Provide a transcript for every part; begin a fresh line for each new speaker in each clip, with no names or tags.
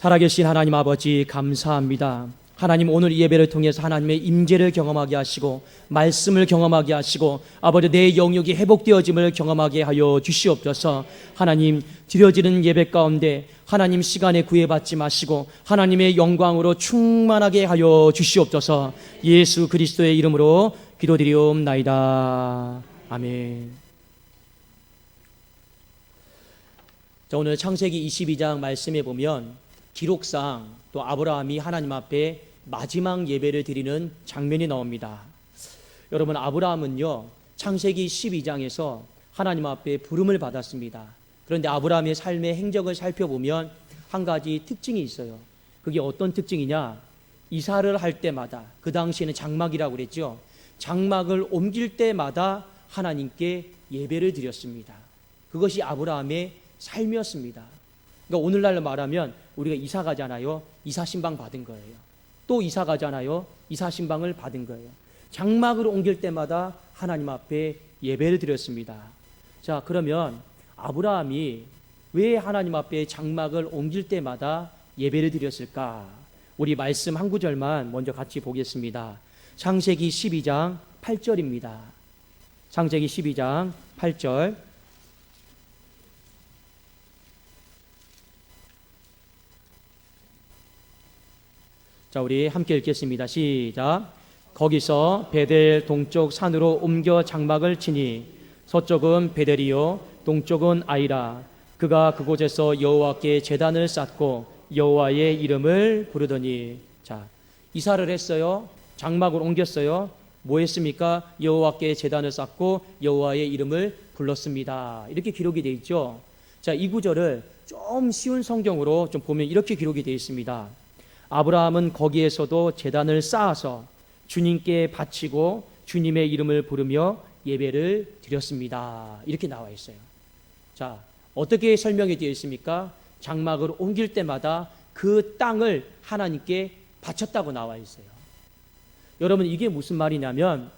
살아계신 하나님 아버지 감사합니다. 하나님 오늘 이 예배를 통해서 하나님의 임재를 경험하게 하시고 말씀을 경험하게 하시고 아버지 내 영역이 회복되어짐을 경험하게 하여 주시옵소서. 하나님 드려지는 예배 가운데 하나님 시간에 구애받지 마시고 하나님의 영광으로 충만하게 하여 주시옵소서. 예수 그리스도의 이름으로 기도드리옵나이다. 아멘. 자, 오늘 창세기 22장 말씀에 보면 기록상 또 아브라함이 하나님 앞에 마지막 예배를 드리는 장면이 나옵니다. 여러분 아브라함은요 창세기 12장에서 하나님 앞에 부름을 받았습니다. 그런데 아브라함의 삶의 행적을 살펴보면 한 가지 특징이 있어요. 그게 어떤 특징이냐? 이사를 할 때마다 그 당시에는 장막이라고 그랬죠. 장막을 옮길 때마다 하나님께 예배를 드렸습니다. 그것이 아브라함의 삶이었습니다. 그러니까 오늘날로 말하면 우리가 이사 가잖아요. 이사 신방 받은 거예요. 또 이사 가잖아요. 이사 신방을 받은 거예요. 장막을 옮길 때마다 하나님 앞에 예배를 드렸습니다. 자, 그러면 아브라함이 왜 하나님 앞에 장막을 옮길 때마다 예배를 드렸을까? 우리 말씀 한 구절만 먼저 같이 보겠습니다. 창세기 12장 8절입니다. 창세기 12장 8절. 자, 우리 함께 읽겠습니다. 시작. 거기서 베델 동쪽 산으로 옮겨 장막을 치니 서쪽은 베델이요 동쪽은 아이라. 그가 그곳에서 여호와께 제단을 쌓고 여호와의 이름을 부르더니. 자 이사를 했어요? 장막을 옮겼어요? 뭐 했습니까? 여호와께 제단을 쌓고 여호와의 이름을 불렀습니다. 이렇게 기록이 되어 있죠? 자 이 구절을 좀 쉬운 성경으로 좀 보면 이렇게 기록이 되어 있습니다 아브라함은 거기에서도 제단을 쌓아서 주님께 바치고 주님의 이름을 부르며 예배를 드렸습니다. 이렇게 나와 있어요. 자, 어떻게 설명이 되어 있습니까? 장막을 옮길 때마다 그 땅을 하나님께 바쳤다고 나와 있어요. 여러분, 이게 무슨 말이냐면,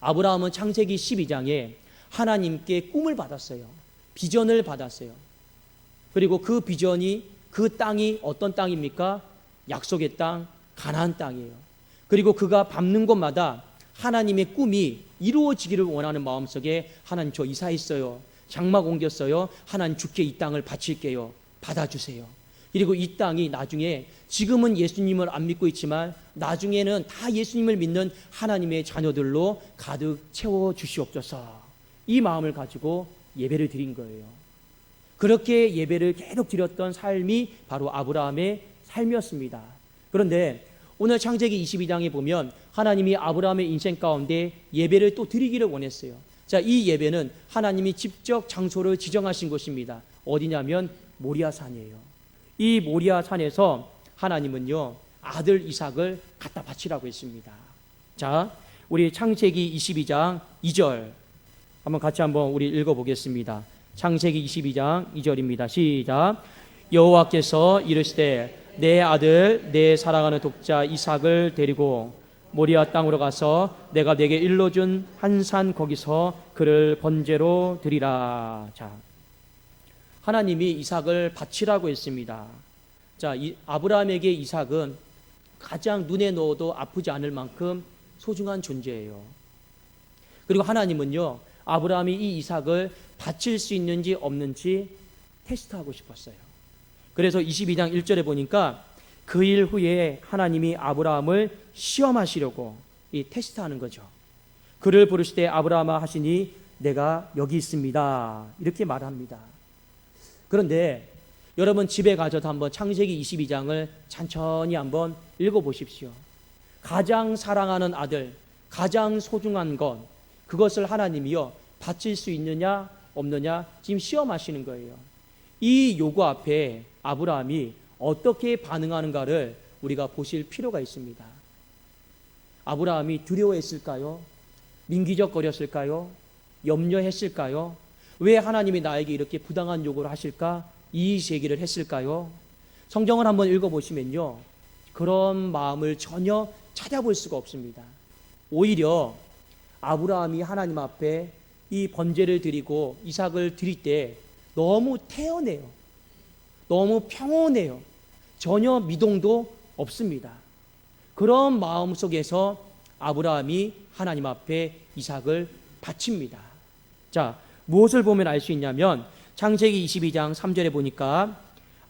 아브라함은 창세기 12장에 하나님께 꿈을 받았어요. 비전을 받았어요. 그리고 그 비전이 그 땅이 어떤 땅입니까? 약속의 땅, 가나안 땅이에요. 그리고 그가 밟는 곳마다 하나님의 꿈이 이루어지기를 원하는 마음속에 하나님 저 이사했어요. 장막 옮겼어요. 하나님 주께 이 땅을 바칠게요. 받아주세요. 그리고 이 땅이 나중에 지금은 예수님을 안 믿고 있지만 나중에는 다 예수님을 믿는 하나님의 자녀들로 가득 채워 주시옵소서. 이 마음을 가지고 예배를 드린 거예요. 그렇게 예배를 계속 드렸던 삶이 바로 아브라함의 삶이었습니다. 그런데 오늘 창세기 22장에 보면 하나님이 아브라함의 인생 가운데 예배를 또 드리기를 원했어요. 자, 이 예배는 하나님이 직접 장소를 지정하신 곳입니다. 어디냐면 모리아 산이에요. 이 모리아 산에서 하나님은요, 아들 이삭을 갖다 바치라고 했습니다. 자, 우리 창세기 22장 2절 한번 같이 한번 우리 읽어 보겠습니다. 창세기 22장 2절입니다. 시작. 여호와께서 이르시되 내 아들 내 사랑하는 독자 이삭을 데리고 모리아 땅으로 가서 내가 내게 일러준 한 산 거기서 그를 번제로 드리라. 자, 하나님이 이삭을 바치라고 했습니다. 자, 이, 아브라함에게 이삭은 가장 눈에 넣어도 아프지 않을 만큼 소중한 존재예요. 그리고 하나님은요, 아브라함이 이 이삭을 바칠 수 있는지 없는지 테스트하고 싶었어요. 그래서 22장 1절에 보니까 그 일 후에 하나님이 아브라함을 시험하시려고 이 테스트하는 거죠. 그를 부르실 때 아브라함아 하시니 내가 여기 있습니다. 이렇게 말합니다. 그런데 여러분 집에 가셔서 한번 창세기 22장을 천천히 한번 읽어 보십시오. 가장 사랑하는 아들, 가장 소중한 것, 그것을 하나님이요 바칠 수 있느냐 없느냐 지금 시험하시는 거예요. 이 요구 앞에 아브라함이 어떻게 반응하는가를 우리가 보실 필요가 있습니다. 아브라함이 두려워했을까요? 민기적거렸을까요? 염려했을까요? 왜 하나님이 나에게 이렇게 부당한 요구를 하실까? 이 제기를 했을까요? 성경을 한번 읽어보시면요. 그런 마음을 전혀 찾아볼 수가 없습니다. 오히려 아브라함이 하나님 앞에 이 번제를 드리고 이삭을 드릴 때 너무 태연해요. 너무 평온해요. 전혀 미동도 없습니다. 그런 마음 속에서 아브라함이 하나님 앞에 이삭을 바칩니다. 자, 무엇을 보면 알 수 있냐면 창세기 22장 3절에 보니까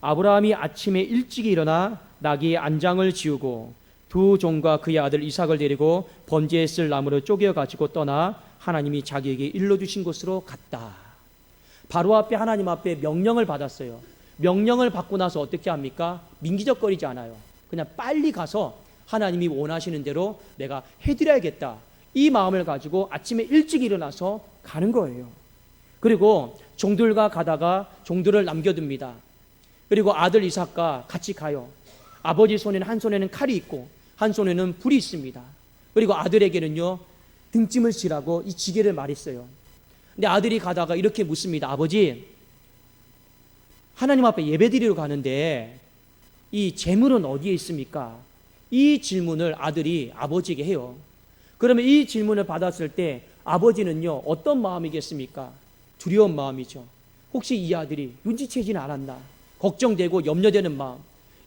아브라함이 아침에 일찍 일어나 나귀의 안장을 지우고 두 종과 그의 아들 이삭을 데리고 번제에 쓸 나무를 쪼개 가지고 떠나 하나님이 자기에게 일러 주신 곳으로 갔다. 바로 앞에 하나님 앞에 명령을 받았어요. 명령을 받고 나서 어떻게 합니까? 민기적거리지 않아요. 그냥 빨리 가서 하나님이 원하시는 대로 내가 해드려야겠다. 이 마음을 가지고 아침에 일찍 일어나서 가는 거예요. 그리고 종들과 가다가 종들을 남겨둡니다. 그리고 아들 이삭과 같이 가요. 아버지 손에는 한 손에는 칼이 있고 한 손에는 불이 있습니다. 그리고 아들에게는요 등짐을 지라고 이 지게를 말했어요. 근데 아들이 가다가 이렇게 묻습니다. 아버지, 하나님 앞에 예배드리러 가는데 이 재물은 어디에 있습니까? 이 질문을 아들이 아버지에게 해요. 그러면 이 질문을 받았을 때 아버지는요 어떤 마음이겠습니까? 두려운 마음이죠. 혹시 이 아들이 눈치채지는 않았나? 걱정되고 염려되는 마음.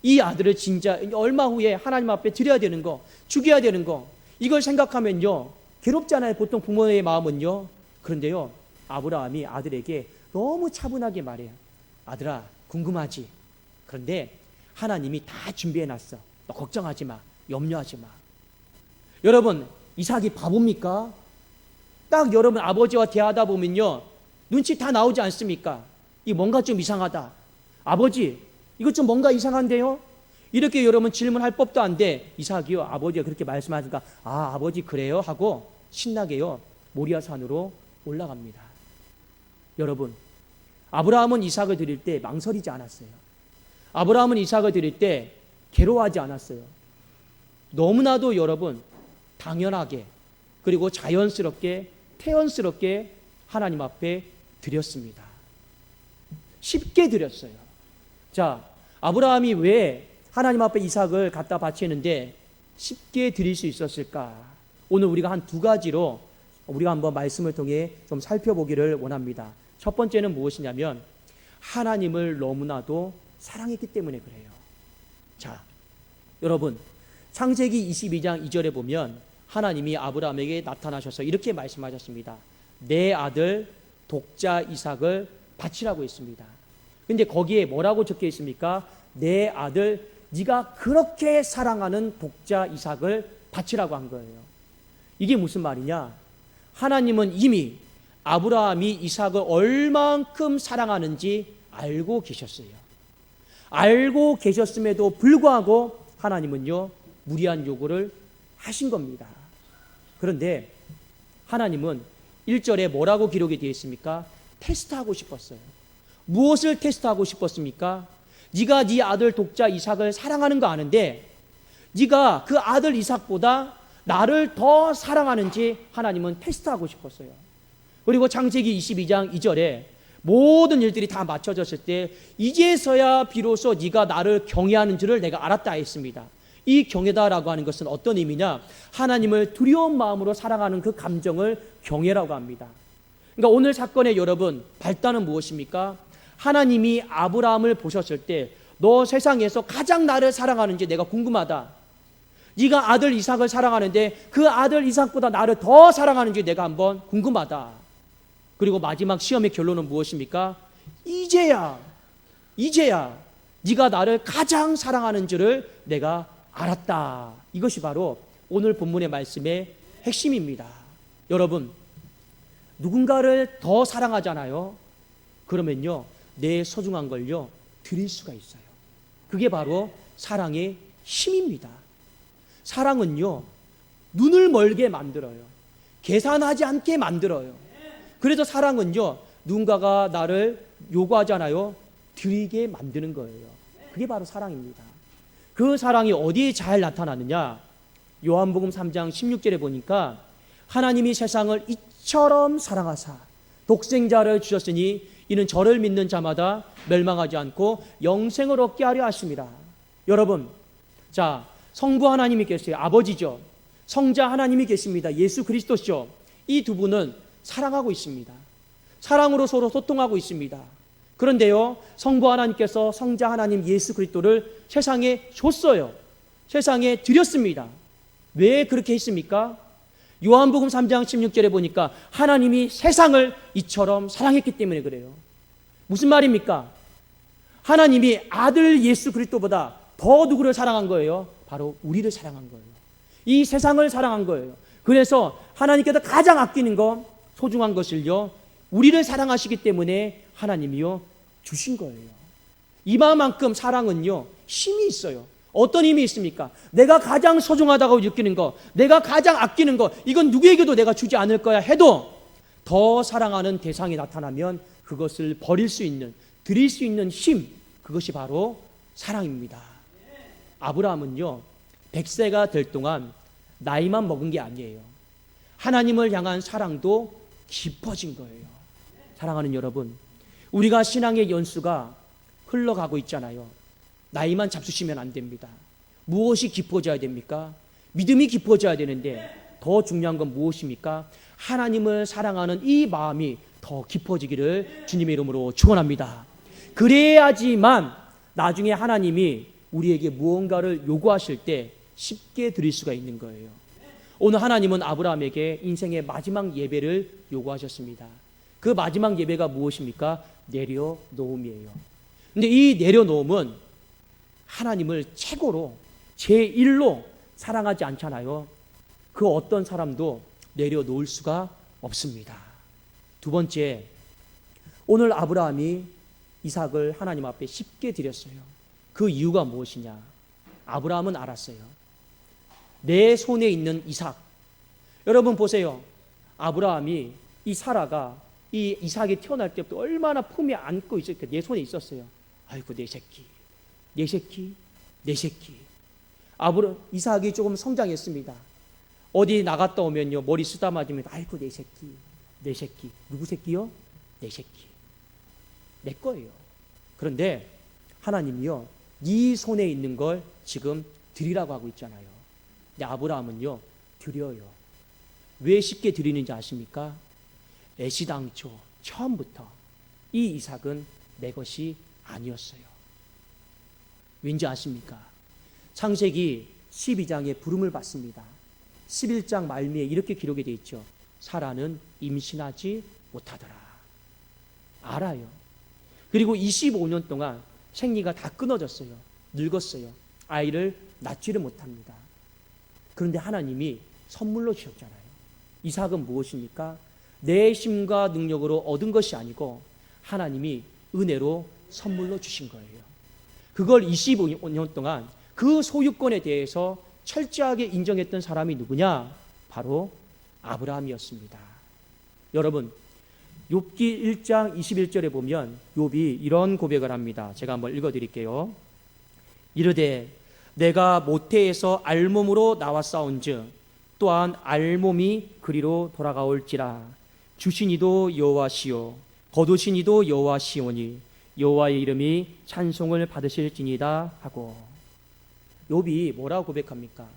이 아들을 진짜 얼마 후에 하나님 앞에 드려야 되는 거, 죽여야 되는 거, 이걸 생각하면요 괴롭잖아요. 보통 부모의 마음은요. 그런데요 아브라함이 아들에게 너무 차분하게 말해요. 아들아 궁금하지? 그런데 하나님이 다 준비해 놨어. 너 걱정하지 마. 염려하지 마. 여러분 이삭이 바보입니까? 딱 여러분 아버지와 대하다 보면요 눈치 다 나오지 않습니까? 이 뭔가 좀 이상하다. 아버지 이것 좀 뭔가 이상한데요? 이렇게 여러분 질문할 법도 안 돼. 이삭이요 아버지가 그렇게 말씀하니까 아 아버지 그래요 하고 신나게요 모리아 산으로 올라갑니다. 여러분 아브라함은 이삭을 드릴 때 망설이지 않았어요. 아브라함은 이삭을 드릴 때 괴로워하지 않았어요. 너무나도 여러분 당연하게 그리고 자연스럽게 태연스럽게 하나님 앞에 드렸습니다. 쉽게 드렸어요. 자, 아브라함이 왜 하나님 앞에 이삭을 갖다 바치는데 쉽게 드릴 수 있었을까? 오늘 우리가 한 두 가지로 우리가 한번 말씀을 통해 좀 살펴보기를 원합니다. 첫 번째는 무엇이냐면 하나님을 너무나도 사랑했기 때문에 그래요. 자, 여러분, 창세기 22장 2절에 보면 하나님이 아브라함에게 나타나셔서 이렇게 말씀하셨습니다. 내 아들 독자 이삭을 바치라고 했습니다. 근데 거기에 뭐라고 적혀 있습니까? 내 아들 네가 그렇게 사랑하는 독자 이삭을 바치라고 한 거예요. 이게 무슨 말이냐? 하나님은 이미 아브라함이 이삭을 얼만큼 사랑하는지 알고 계셨어요. 알고 계셨음에도 불구하고 하나님은요, 무리한 요구를 하신 겁니다. 그런데 하나님은 1절에 뭐라고 기록이 되어 있습니까? 테스트하고 싶었어요. 무엇을 테스트하고 싶었습니까? 네가 네 아들 독자 이삭을 사랑하는 거 아는데 네가 그 아들 이삭보다 나를 더 사랑하는지 하나님은 테스트하고 싶었어요. 그리고 창세기 22장 2절에 모든 일들이 다 맞춰졌을 때 이제서야 비로소 네가 나를 경외하는 줄을 내가 알았다 했습니다. 이 경외다라고 하는 것은 어떤 의미냐? 하나님을 두려운 마음으로 사랑하는 그 감정을 경외라고 합니다. 그러니까 오늘 사건의 여러분 발단은 무엇입니까? 하나님이 아브라함을 보셨을 때 너 세상에서 가장 나를 사랑하는지 내가 궁금하다. 네가 아들 이삭을 사랑하는데 그 아들 이삭보다 나를 더 사랑하는지 내가 한번 궁금하다. 그리고 마지막 시험의 결론은 무엇입니까? 이제야 이제야 네가 나를 가장 사랑하는 줄을 내가 알았다. 이것이 바로 오늘 본문의 말씀의 핵심입니다. 여러분 누군가를 더 사랑하잖아요. 그러면요 내 소중한 걸요 드릴 수가 있어요. 그게 바로 사랑의 힘입니다. 사랑은요, 눈을 멀게 만들어요. 계산하지 않게 만들어요. 그래서 사랑은요, 누군가가 나를 요구하잖아요. 드리게 만드는 거예요. 그게 바로 사랑입니다. 그 사랑이 어디에 잘 나타나느냐? 요한복음 3장 16절에 보니까 하나님이 세상을 이처럼 사랑하사 독생자를 주셨으니 이는 저를 믿는 자마다 멸망하지 않고 영생을 얻게 하려 하십니다. 여러분, 자, 성부 하나님이 계세요. 아버지죠. 성자 하나님이 계십니다. 예수 그리스도죠. 이 두 분은 사랑하고 있습니다. 사랑으로 서로 소통하고 있습니다. 그런데요, 성부 하나님께서 성자 하나님 예수 그리스도를 세상에 줬어요. 세상에 드렸습니다. 왜 그렇게 했습니까? 요한복음 3장 16절에 보니까 하나님이 세상을 이처럼 사랑했기 때문에 그래요. 무슨 말입니까? 하나님이 아들 예수 그리스도보다 더 누구를 사랑한 거예요? 바로 우리를 사랑한 거예요. 이 세상을 사랑한 거예요. 그래서 하나님께서 가장 아끼는 거, 소중한 것을요, 우리를 사랑하시기 때문에 하나님이요, 주신 거예요. 이만큼 사랑은요, 힘이 있어요. 어떤 힘이 있습니까? 내가 가장 소중하다고 느끼는 거, 내가 가장 아끼는 거, 이건 누구에게도 내가 주지 않을 거야 해도 더 사랑하는 대상이 나타나면 그것을 버릴 수 있는, 드릴 수 있는 힘, 그것이 바로 사랑입니다. 아브라함은요, 100세가 될 동안 나이만 먹은 게 아니에요. 하나님을 향한 사랑도 깊어진 거예요. 사랑하는 여러분, 우리가 신앙의 연수가 흘러가고 있잖아요. 나이만 잡수시면 안 됩니다. 무엇이 깊어져야 됩니까? 믿음이 깊어져야 되는데 더 중요한 건 무엇입니까? 하나님을 사랑하는 이 마음이 더 깊어지기를 주님의 이름으로 축원합니다. 그래야지만 나중에 하나님이 우리에게 무언가를 요구하실 때 쉽게 드릴 수가 있는 거예요. 오늘 하나님은 아브라함에게 인생의 마지막 예배를 요구하셨습니다. 그 마지막 예배가 무엇입니까? 내려놓음이에요. 근데 이 내려놓음은 하나님을 최고로 제1로 사랑하지 않잖아요. 그 어떤 사람도 내려놓을 수가 없습니다. 두 번째, 오늘 아브라함이 이삭을 하나님 앞에 쉽게 드렸어요. 그 이유가 무엇이냐? 아브라함은 알았어요. 내 손에 있는 이삭. 여러분 보세요. 아브라함이 이 사라가 이 이삭이 태어날 때부터 얼마나 품에 안고 있었게 내 손에 있었어요. 아이고 내 새끼, 내 새끼, 내 새끼. 아브라 이삭이 조금 성장했습니다. 어디 나갔다 오면요 머리 쓰다 맞으면 아이고 내 새끼, 내 새끼. 누구 새끼요? 내 새끼. 내 거예요. 그런데 하나님이요 네 손에 있는 걸 지금 드리라고 하고 있잖아요. 근데 아브라함은요 드려요. 왜 쉽게 드리는지 아십니까? 애시당초 처음부터 이 이삭은 내 것이 아니었어요. 왠지 아십니까? 창세기 12장에 부름을 받습니다. 11장 말미에 이렇게 기록이 되어 있죠. 사라는 임신하지 못하더라. 알아요. 그리고 25년 동안 생리가 다 끊어졌어요. 늙었어요. 아이를 낳지를 못합니다. 그런데 하나님이 선물로 주셨잖아요. 이삭은 무엇입니까? 내 힘과 능력으로 얻은 것이 아니고 하나님이 은혜로 선물로 주신 거예요. 그걸 25년 동안 그 소유권에 대해서 철저하게 인정했던 사람이 누구냐? 바로 아브라함이었습니다. 여러분, 욥기 1장 21절에 보면 욥이 이런 고백을 합니다. 제가 한번 읽어 드릴게요. 이르되 내가 모태에서 알몸으로 나왔사온즉 또한 알몸이 그리로 돌아가올지라 주신 이도 여호와시요 거두신 이도 여호와시오니 여호와의 이름이 찬송을 받으실지니다 하고 욥이 뭐라고 고백합니까?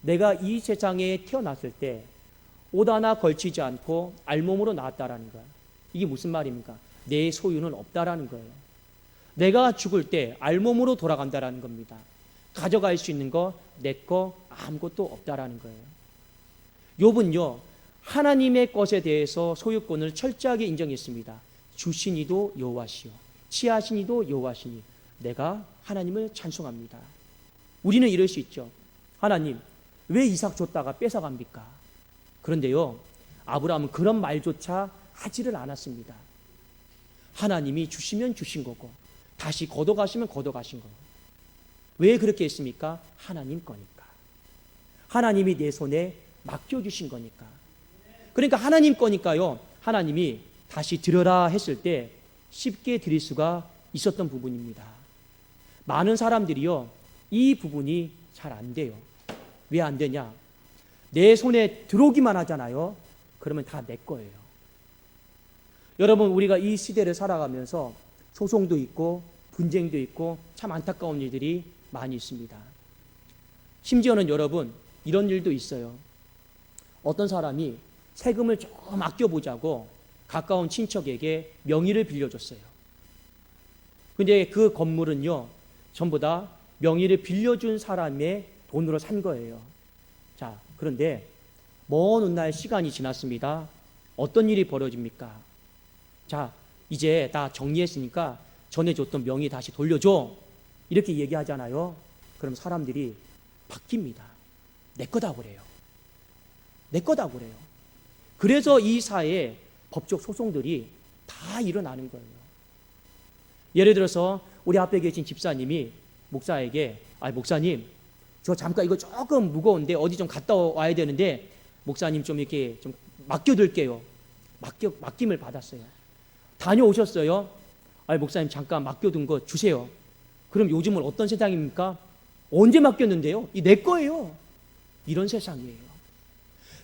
내가 이 세상에 태어났을 때옷 하나 걸치지 않고 알몸으로 나왔다라는 거야. 이게 무슨 말입니까? 내 소유는 없다라는 거예요. 내가 죽을 때 알몸으로 돌아간다라는 겁니다. 가져갈 수 있는 거, 내 거 아무것도 없다라는 거예요. 욥은요, 하나님의 것에 대해서 소유권을 철저하게 인정했습니다. 주신 이도 여호와시요, 치하신 이도 여호와시니 내가 하나님을 찬송합니다. 우리는 이럴 수 있죠. 하나님, 왜 이삭 줬다가 뺏어갑니까? 그런데요, 아브라함은 그런 말조차 하지를 않았습니다. 하나님이 주시면 주신 거고, 다시 걷어가시면 걷어가신 거고. 왜 그렇게 했습니까? 하나님 거니까. 하나님이 내 손에 맡겨주신 거니까. 그러니까 하나님 거니까요, 하나님이 다시 들어라 했을 때 쉽게 드릴 수가 있었던 부분입니다. 많은 사람들이요, 이 부분이 잘 안 돼요. 왜 안 되냐? 내 손에 들어오기만 하잖아요. 그러면 다 내 거예요. 여러분, 우리가 이 시대를 살아가면서 소송도 있고, 분쟁도 있고, 참 안타까운 일들이 많이 있습니다. 심지어는 여러분, 이런 일도 있어요. 어떤 사람이 세금을 좀 아껴보자고 가까운 친척에게 명의를 빌려줬어요. 근데 그 건물은요, 전부 다 명의를 빌려준 사람의 돈으로 산 거예요. 자, 그런데 먼 훗날 시간이 지났습니다. 어떤 일이 벌어집니까? 자, 이제 다 정리했으니까 전에 줬던 명의 다시 돌려줘. 이렇게 얘기하잖아요. 그럼 사람들이 바뀝니다. 내 거다 그래요. 내 거다 그래요. 그래서 이 사회에 법적 소송들이 다 일어나는 거예요. 예를 들어서 우리 앞에 계신 집사님이 목사에게 아 목사님 저 잠깐 이거 조금 무거운데 어디 좀 갔다 와야 되는데 목사님 좀 이렇게 좀 맡겨둘게요. 맡겨 맡김을 받았어요. 다녀오셨어요. 아 목사님 잠깐 맡겨둔 거 주세요. 그럼 요즘은 어떤 세상입니까? 언제 맡겼는데요? 이 내 거예요. 이런 세상이에요.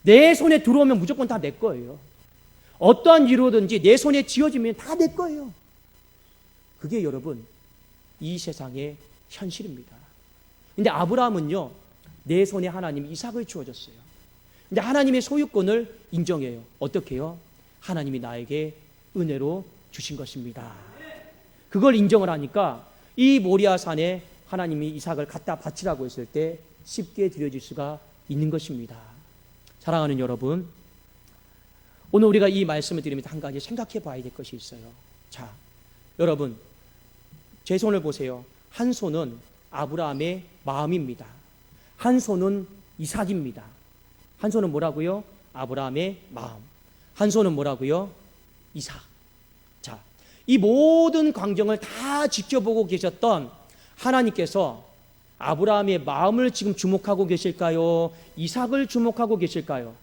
내 손에 들어오면 무조건 다 내 거예요. 어떠한 이유로든지 내 손에 쥐어지면 다 내 거예요. 그게 여러분 이 세상의 현실입니다. 근데 아브라함은요 내 손에 하나님 이삭을 주어졌어요. 근데 하나님의 소유권을 인정해요. 어떻게요? 하나님이 나에게 은혜로 주신 것입니다. 그걸 인정을 하니까 이 모리아 산에 하나님이 이삭을 갖다 바치라고 했을 때 쉽게 드려질 수가 있는 것입니다. 사랑하는 여러분, 오늘 우리가 이 말씀을 드리면서 한 가지 생각해 봐야 될 것이 있어요. 자, 여러분, 제 손을 보세요. 한 손은 아브라함의 마음입니다. 한 손은 이삭입니다. 한 손은 뭐라고요? 아브라함의 마음. 한 손은 뭐라고요? 이삭. 자, 이 모든 광경을 다 지켜보고 계셨던 하나님께서 아브라함의 마음을 지금 주목하고 계실까요? 이삭을 주목하고 계실까요?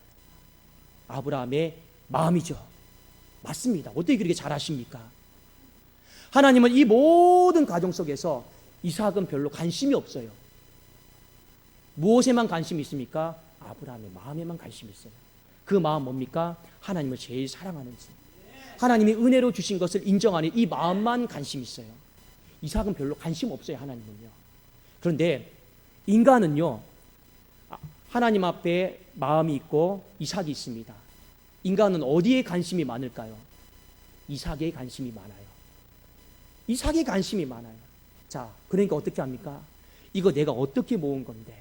아브라함의 마음이죠. 맞습니다. 어떻게 그렇게 잘하십니까? 하나님은 이 모든 과정 속에서 이삭은 별로 관심이 없어요. 무엇에만 관심이 있습니까? 아브라함의 마음에만 관심이 있어요. 그 마음 뭡니까? 하나님을 제일 사랑하는 지. 하나님이 은혜로 주신 것을 인정하는 이 마음만 관심 있어요. 이삭은 별로 관심 없어요, 하나님은요. 그런데 인간은요, 아, 하나님 앞에 마음이 있고 이삭이 있습니다. 인간은 어디에 관심이 많을까요? 이삭에 관심이 많아요. 이삭에 관심이 많아요. 자, 그러니까 어떻게 합니까? 이거 내가 어떻게 모은 건데?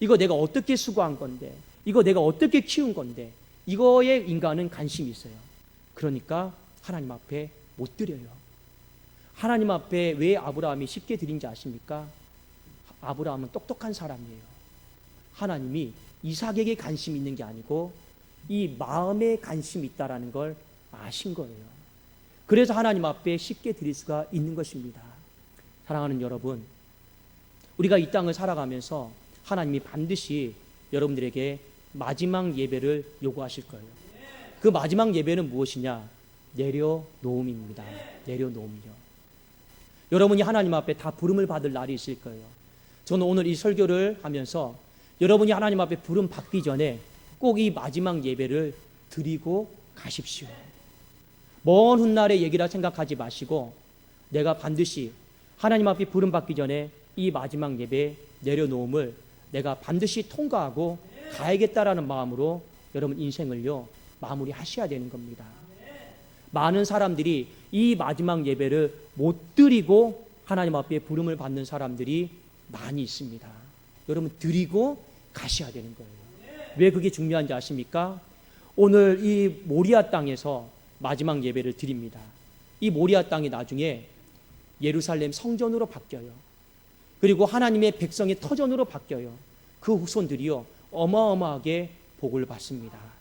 이거 내가 어떻게 수고한 건데? 이거 내가 어떻게 키운 건데? 이거에 인간은 관심이 있어요. 그러니까 하나님 앞에 못 드려요. 하나님 앞에 왜 아브라함이 쉽게 드린지 아십니까? 아브라함은 똑똑한 사람이에요. 하나님이 이삭에게 관심이 있는 게 아니고 이 마음에 관심이 있다라는 걸 아신 거예요. 그래서 하나님 앞에 쉽게 드릴 수가 있는 것입니다. 사랑하는 여러분, 우리가 이 땅을 살아가면서 하나님이 반드시 여러분들에게 마지막 예배를 요구하실 거예요. 그 마지막 예배는 무엇이냐? 내려놓음입니다. 내려놓음이요. 여러분이 하나님 앞에 다 부름을 받을 날이 있을 거예요. 저는 오늘 이 설교를 하면서 여러분이 하나님 앞에 부름 받기 전에 꼭 이 마지막 예배를 드리고 가십시오. 먼 훗날의 얘기라 생각하지 마시고 내가 반드시 하나님 앞에 부름 받기 전에 이 마지막 예배 내려놓음을 내가 반드시 통과하고 가야겠다라는 마음으로 여러분 인생을요 마무리 하셔야 되는 겁니다. 많은 사람들이 이 마지막 예배를 못 드리고 하나님 앞에 부름을 받는 사람들이 많이 있습니다. 여러분 드리고 가셔야 되는 거예요. 왜 그게 중요한지 아십니까? 오늘 이 모리아 땅에서 마지막 예배를 드립니다. 이 모리아 땅이 나중에 예루살렘 성전으로 바뀌어요. 그리고 하나님의 백성의 터전으로 바뀌어요. 그 후손들이요 어마어마하게 복을 받습니다.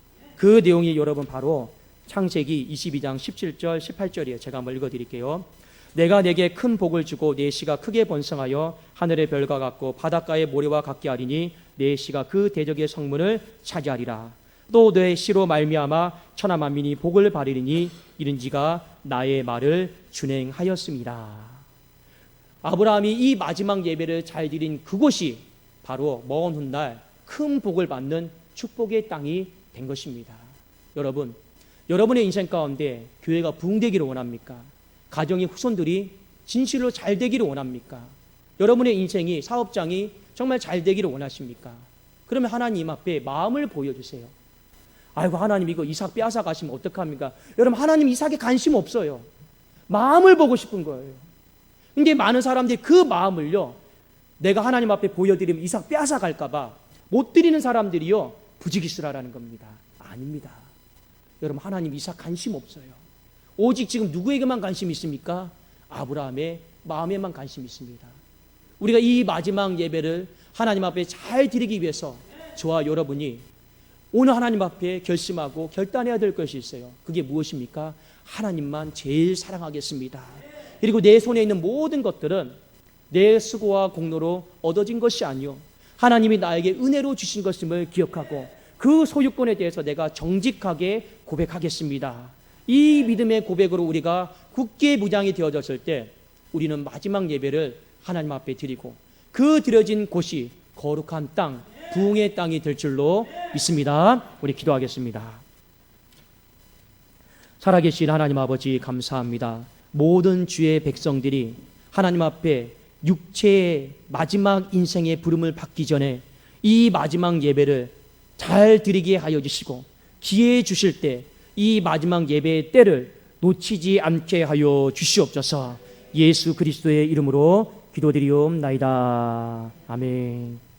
그 내용이 여러분 바로 창세기 22장 17절 18절이에요. 제가 한번 읽어 드릴게요. 내가 내게 큰 복을 주고 내 씨가 크게 번성하여 하늘의 별과 같고 바닷가의 모래와 같게 하리니 내 씨가 그 대적의 성문을 차지하리라. 또 내 씨로 말미암아 천하 만민이 복을 받으리니 이른지가 나의 말을 준행하였습니다. 아브라함이 이 마지막 예배를 잘 드린 그곳이 바로 먼 훗날 큰 복을 받는 축복의 땅이 된 것입니다. 여러분, 여러분의 인생 가운데 교회가 부흥되기를 원합니까? 가정의 후손들이 진실로 잘 되기를 원합니까? 여러분의 인생이 사업장이 정말 잘 되기를 원하십니까? 그러면 하나님 앞에 마음을 보여주세요. 아이고 하나님 이거 이삭 빼앗아 가시면 어떡합니까? 여러분 하나님 이삭에 관심 없어요. 마음을 보고 싶은 거예요. 근데 많은 사람들이 그 마음을요, 내가 하나님 앞에 보여드리면 이삭 빼앗아 갈까봐 못 드리는 사람들이요, 부지기수라라는 겁니다. 아닙니다. 여러분, 하나님 이삭 관심 없어요. 오직 지금 누구에게만 관심 있습니까? 아브라함의 마음에만 관심 있습니다. 우리가 이 마지막 예배를 하나님 앞에 잘 드리기 위해서 저와 여러분이 오늘 하나님 앞에 결심하고 결단해야 될 것이 있어요. 그게 무엇입니까? 하나님만 제일 사랑하겠습니다. 그리고 내 손에 있는 모든 것들은 내 수고와 공로로 얻어진 것이 아니요. 하나님이 나에게 은혜로 주신 것임을 기억하고 그 소유권에 대해서 내가 정직하게 고백하겠습니다. 이 믿음의 고백으로 우리가 굳게 무장이 되어졌을 때 우리는 마지막 예배를 하나님 앞에 드리고 그 드려진 곳이 거룩한 땅, 부흥의 땅이 될 줄로 믿습니다. 우리 기도하겠습니다. 살아계신 하나님 아버지 감사합니다. 모든 주의 백성들이 하나님 앞에 육체의 마지막 인생의 부름을 받기 전에 이 마지막 예배를 잘 드리게 하여 주시고 기회해 주실 때 이 마지막 예배의 때를 놓치지 않게 하여 주시옵소서. 예수 그리스도의 이름으로 기도드리옵나이다. 아멘.